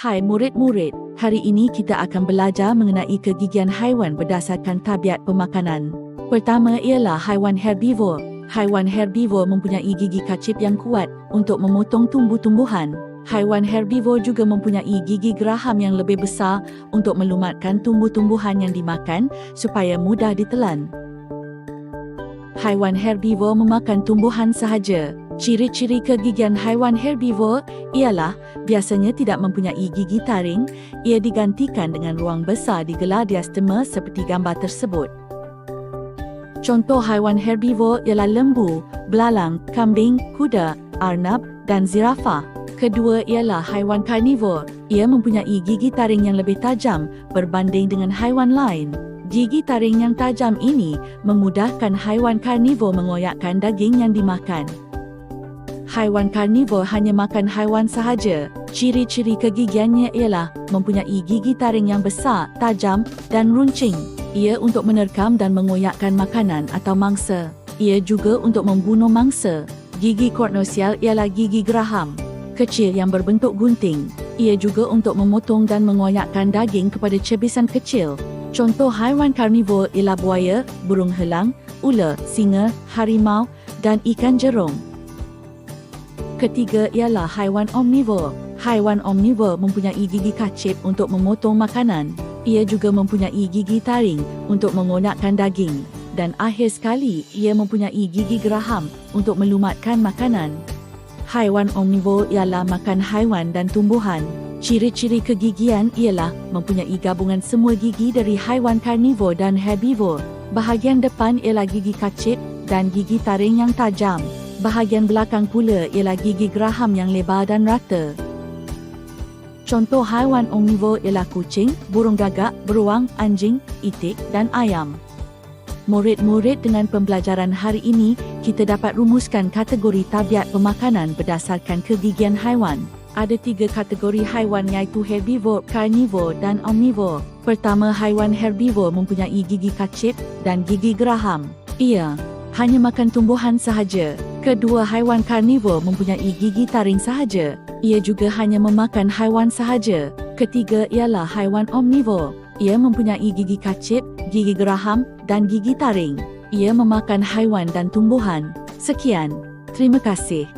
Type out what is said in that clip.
Hai murid-murid, hari ini kita akan belajar mengenai kegigian haiwan berdasarkan tabiat pemakanan. Pertama ialah haiwan herbivore. Haiwan herbivore mempunyai gigi kacip yang kuat untuk memotong tumbuh-tumbuhan. Haiwan herbivore juga mempunyai gigi geraham yang lebih besar untuk melumatkan tumbuh-tumbuhan yang dimakan supaya mudah ditelan. Haiwan herbivore memakan tumbuhan sahaja. Ciri-ciri kegigian haiwan herbivore ialah biasanya tidak mempunyai gigi taring, ia digantikan dengan ruang besar di gelar diastema seperti gambar tersebut. Contoh haiwan herbivore ialah lembu, belalang, kambing, kuda, arnab dan zirafah. Kedua ialah haiwan karnivor. Ia mempunyai gigi taring yang lebih tajam berbanding dengan haiwan lain. Gigi taring yang tajam ini memudahkan haiwan karnivor mengoyakkan daging yang dimakan. Haiwan karnivor hanya makan haiwan sahaja. Ciri-ciri kegigiannya ialah mempunyai gigi taring yang besar, tajam dan runcing. Ia untuk menerkam dan mengoyakkan makanan atau mangsa. Ia juga untuk membunuh mangsa. Gigi kornosial ialah gigi geraham, kecil yang berbentuk gunting. Ia juga untuk memotong dan mengoyakkan daging kepada cebisan kecil. Contoh haiwan karnivor ialah buaya, burung helang, ular, singa, harimau dan ikan jerung. Ketiga ialah haiwan omnivore. Haiwan omnivore mempunyai gigi kacip untuk memotong makanan. Ia juga mempunyai gigi taring untuk mengonakkan daging. Dan akhir sekali, ia mempunyai gigi geraham untuk melumatkan makanan. Haiwan omnivore ialah makan haiwan dan tumbuhan. Ciri-ciri kegigian ialah mempunyai gabungan semua gigi dari haiwan karnivor dan herbivore. Bahagian depan ialah gigi kacip dan gigi taring yang tajam. Bahagian belakang pula ialah gigi geraham yang lebar dan rata. Contoh haiwan omnivore ialah kucing, burung gagak, beruang, anjing, itik dan ayam. Murid-murid dengan pembelajaran hari ini, kita dapat rumuskan kategori tabiat pemakanan berdasarkan kegigian haiwan. Ada tiga kategori haiwan iaitu herbivore, carnivore dan omnivore. Pertama, haiwan herbivore mempunyai gigi kacip dan gigi geraham. Ia hanya makan tumbuhan sahaja. Kedua, haiwan karnivor mempunyai gigi taring sahaja. Ia juga hanya memakan haiwan sahaja. Ketiga ialah haiwan omnivor. Ia mempunyai gigi kacip, gigi geraham dan gigi taring. Ia memakan haiwan dan tumbuhan. Sekian. Terima kasih.